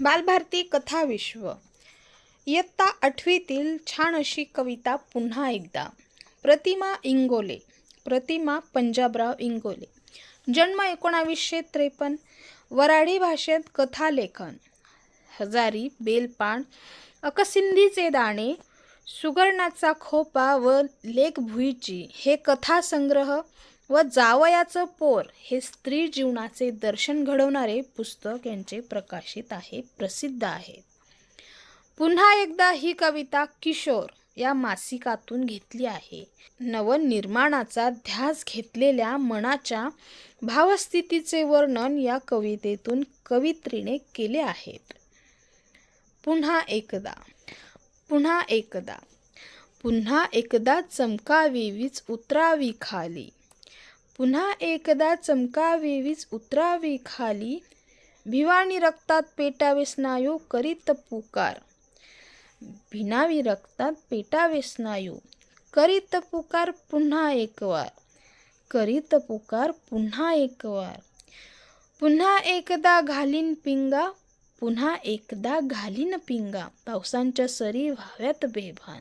बालभारती कथा विश्व. इयत्ता आठवीतील छान अशी कविता पुन्हा एकदा. प्रतिमा इंगोले. प्रतिमा पंजाबराव इंगोले. जन्म एकोणावीसशे त्रेपन्न. वराडी भाषेत कथालेखन. हजारी बेलपान अकसिंधीचे दाणे सुगरणाचा खोपा व लेख भुईची हे कथासंग्रह व जावयाचं पोर हे स्त्री जीवनाचे दर्शन घडवणारे पुस्तक यांचे प्रकाशित आहे प्रसिद्ध आहे. पुन्हा एकदा ही कविता किशोर या मासिकातून घेतली आहे. नवनिर्माणाचा ध्यास घेतलेल्या मनाच्या भावस्थितीचे वर्णन या कवितेतून कवित्रीने केले आहेत. पुन्हा एकदा पुन्हा एकदा पुन्हा एकदा चमकावी वीज उतरावी खाली. पुन्हा एकदा चमकावेवीच उतरावे खाली. भिवाणी रक्तात पेटावे स्नायू करीत पुकार. भिनावी रक्तात पेटावे स्नायू करीत पुकार पुन्हा एक वार करीत पुकार पुन्हा एक वार पुन्हा एकदा घालीन पिंगा पुन्हा एकदा घालीन पिंगा. पावसांच्या सरी व्हाव्यात बेभान.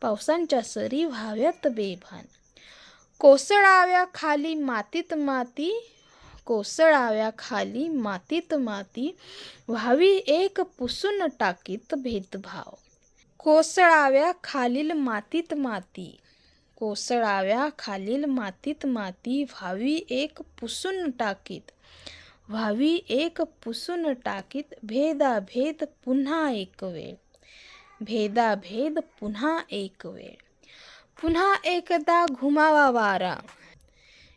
पावसांच्या सरी व्हाव्यात बेभान. कोसळाव्या खाली मातीत माती कोसळाव्या खाली मातीत माती व्हावी एक पुसून टाकीत भेदभाव. कोसळाव्या खालील मातीत माती कोसळाव्या खालील मातीत माती व्हावी एक पुसून टाकीत व्हावी एक पुसून टाकीत भेदाभेद पुन्हा एक वेळ भेदाभेद पुन्हा एक वेळ. पुन्हा एकदा घुमावा वारा.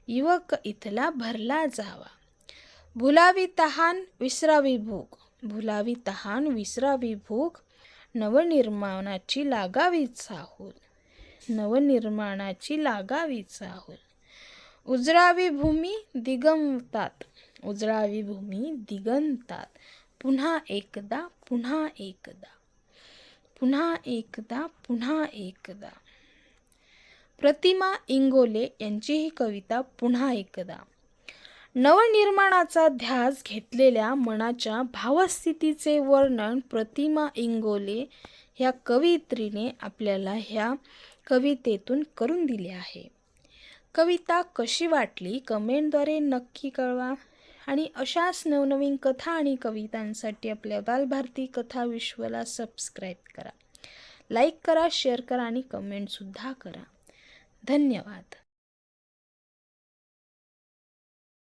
युवक इथला भरला जावा. भुलावी तहान विसरावी भूक. भुलावी तहान विसरावी भूक. नवनिर्माणाची लागावी चाहूल. नवनिर्माणाची लागावी चाहूल. उजळावी भूमी दिगंतात. उजळावी भूमी दिगंतात. पुन्हा एकदा पुन्हा एकदा. पुन्हा एकदा पुन्हा एकदा. प्रतिमा इंगोले यांची ही कविता पुन्हा एकदा नवनिर्माणाचा ध्यास घेतलेल्या मनाच्या भावस्थितीचे वर्णन प्रतिमा इंगोले ह्या कवयित्रीने आपल्याला ह्या कवितेतून करून दिले आहे. कविता कशी वाटली? कमेंटद्वारे नक्की कळवा आणि अशाच नवनवीन कथा आणि कवितांसाठी आपल्या बालभारती कथा विश्वला सबस्क्राईब करा. लाईक करा शेअर करा आणि कमेंटसुद्धा करा. धन्यवाद.